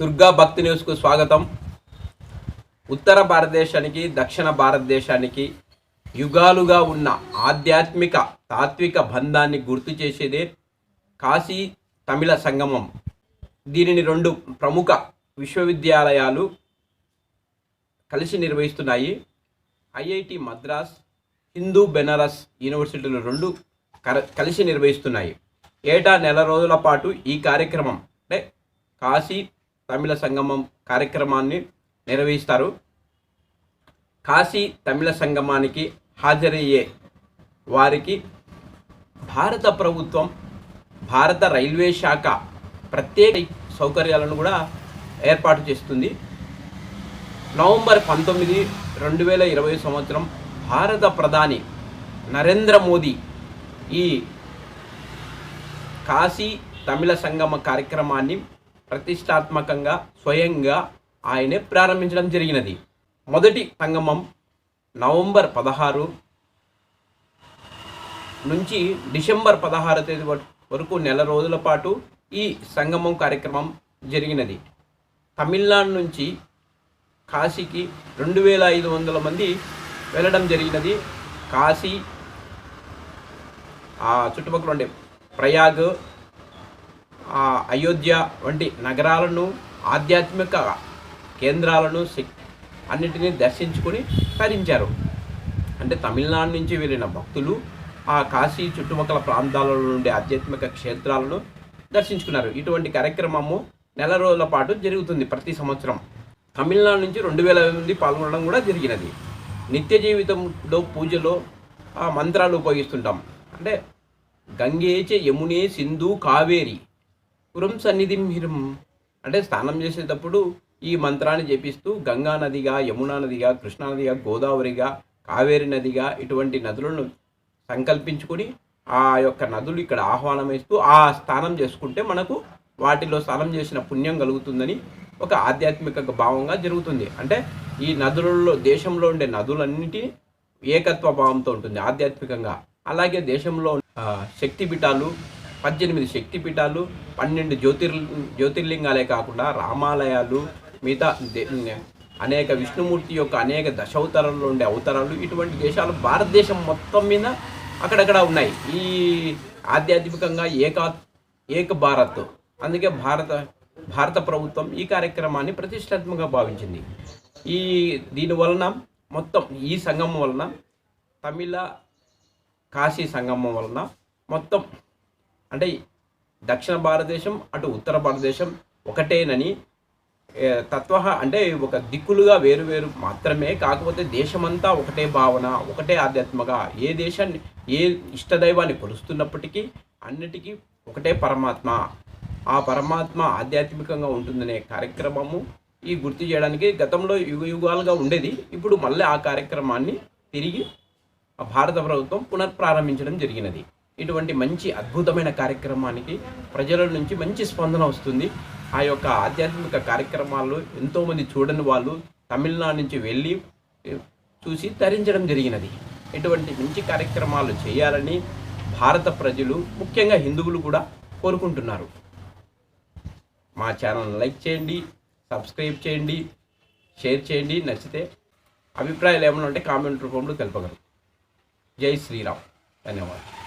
దుర్గా భక్తి న్యూస్కు స్వాగతం. ఉత్తర భారతదేశానికి దక్షిణ భారతదేశానికి యుగాలుగా ఉన్న ఆధ్యాత్మిక తాత్విక బంధాన్ని గుర్తు చేసేదే కాశీ తమిళ సంగమం. దీనిని రెండు ప్రముఖ విశ్వవిద్యాలయాలు కలిసి నిర్వహిస్తున్నాయి. ఐఐటి మద్రాస్ హిందూ బెనారస్ యూనివర్సిటీలు రెండు కలిసి నిర్వహిస్తున్నాయి. ఏటా నెల రోజుల పాటు ఈ కార్యక్రమం అంటే కాశీ తమిళ సంగమం కార్యక్రమాన్ని నిర్వహిస్తారు. కాశీ తమిళ సంగమానికి హాజరయ్యే వారికి భారత ప్రభుత్వం భారత రైల్వే శాఖ ప్రత్యేక సౌకర్యాలను కూడా ఏర్పాటు చేస్తుంది. నవంబర్ పంతొమ్మిది రెండు వేల ఇరవై సంవత్సరం భారత ప్రధాని నరేంద్ర మోదీ ఈ కాశీ తమిళ సంగమ కార్యక్రమాన్ని ప్రతిష్టాత్మకంగా స్వయంగా ఆయనే ప్రారంభించడం జరిగినది. మొదటి సంగమం నవంబర్ పదహారు నుంచి డిసెంబర్ పదహారు తేదీ వరకు నెల రోజుల పాటు ఈ సంగమం కార్యక్రమం జరిగినది. తమిళనాడు నుంచి కాశీకి రెండు వేల ఐదు వందల మంది వెళ్ళడం జరిగినది. కాశీ ఆ చుట్టుపక్కల ఉండే ప్రయాగ్ అయోధ్య వంటి నగరాలను ఆధ్యాత్మిక కేంద్రాలను అన్నిటినీ దర్శించుకొని తరించారు. అంటే తమిళనాడు నుంచి వెళ్ళిన భక్తులు ఆ కాశీ చుట్టుపక్కల ప్రాంతాలలో నుండి ఆధ్యాత్మిక క్షేత్రాలను దర్శించుకున్నారు. ఇటువంటి కార్యక్రమము నెల రోజుల పాటు జరుగుతుంది ప్రతి సంవత్సరం. తమిళనాడు నుంచి రెండు వేల మంది పాల్గొనడం కూడా జరిగినది. నిత్య జీవితంలో పూజలో ఆ మంత్రాలు ఉపయోగిస్తుంటాం. అంటే గంగేచ యమునే సింధు కావేరి పురం సన్నిధి మిరం అంటే స్నానం చేసేటప్పుడు ఈ మంత్రాన్ని జపిస్తూ గంగా నదిగా యమునా నదిగా కృష్ణానదిగా గోదావరిగా కావేరి నదిగా ఇటువంటి నదులను సంకల్పించుకొని ఆ యొక్క నదులు ఇక్కడ ఆహ్వానం ఇస్తూ ఆ స్నానం చేసుకుంటే మనకు వాటిలో స్నానం చేసిన పుణ్యం కలుగుతుందని ఒక ఆధ్యాత్మిక భావంగా జరుగుతుంది. అంటే ఈ నదులలో దేశంలో ఉండే నదులన్నిటి ఏకత్వ భావంతో ఉంటుంది ఆధ్యాత్మికంగా. అలాగే దేశంలో శక్తి పీఠాలు పద్దెనిమిది శక్తి పీఠాలు పన్నెండు జ్యోతిర్ జ్యోతిర్లింగాలే కాకుండా రామాలయాలు మిగతా దే- అనేక విష్ణుమూర్తి యొక్క అనేక దశావతారాల్లో ఉండే అవతారాలు ఇటువంటి దేశాలు భారతదేశం మొత్తం మీద అక్కడక్కడ ఉన్నాయి. ఈ ఆధ్యాత్మికంగా ఏకా ఏక భారత్. అందుకే భారత భారత ప్రభుత్వం ఈ కార్యక్రమాన్ని ప్రతిష్టాత్మకంగా భావించింది. ఈ దీని వలన మొత్తం ఈ సంగమం వలన తమిళ కాశీ సంగమం వలన మొత్తం అంటే దక్షిణ భారతదేశం అటు ఉత్తర భారతదేశం ఒకటేనని తత్వ అంటే ఒక దిక్కులుగా వేరు వేరు మాత్రమే కాకపోతే దేశమంతా ఒకటే భావన ఒకటే ఆధ్యాత్మగా ఏ దేశాన్ని ఏ ఇష్టదైవాన్ని కొలుస్తున్నప్పటికీ అన్నిటికీ ఒకటే పరమాత్మ. ఆ పరమాత్మ ఆధ్యాత్మికంగా ఉంటుందనే కార్యక్రమము ఈ గుర్తు చేయడానికి గతంలో యుగ యుగాలుగా ఉండేది. ఇప్పుడు మళ్ళీ ఆ కార్యక్రమాన్ని తిరిగి ఆ భారత ప్రభుత్వం పునఃప్రారంభించడం జరిగినది. ఇటువంటి మంచి అద్భుతమైన కార్యక్రమానికి ప్రజల నుంచి మంచి స్పందన వస్తుంది. ఆ యొక్క ఆధ్యాత్మిక కార్యక్రమాలు ఎంతోమంది చూడని వాళ్ళు తమిళనాడు నుంచి వెళ్ళి చూసి తరించడం జరిగినది. ఇటువంటి మంచి కార్యక్రమాలు చేయాలని భారత ప్రజలు ముఖ్యంగా హిందువులు కూడా కోరుకుంటున్నారు. మా ఛానల్ లైక్ చేయండి సబ్స్క్రైబ్ చేయండి షేర్ చేయండి నచ్చితే అభిప్రాయాలు ఏమైనా ఉంటే కామెంట్ రూపంలో తెలపగలరు. జై శ్రీరామ్. ధన్యవాదాలు.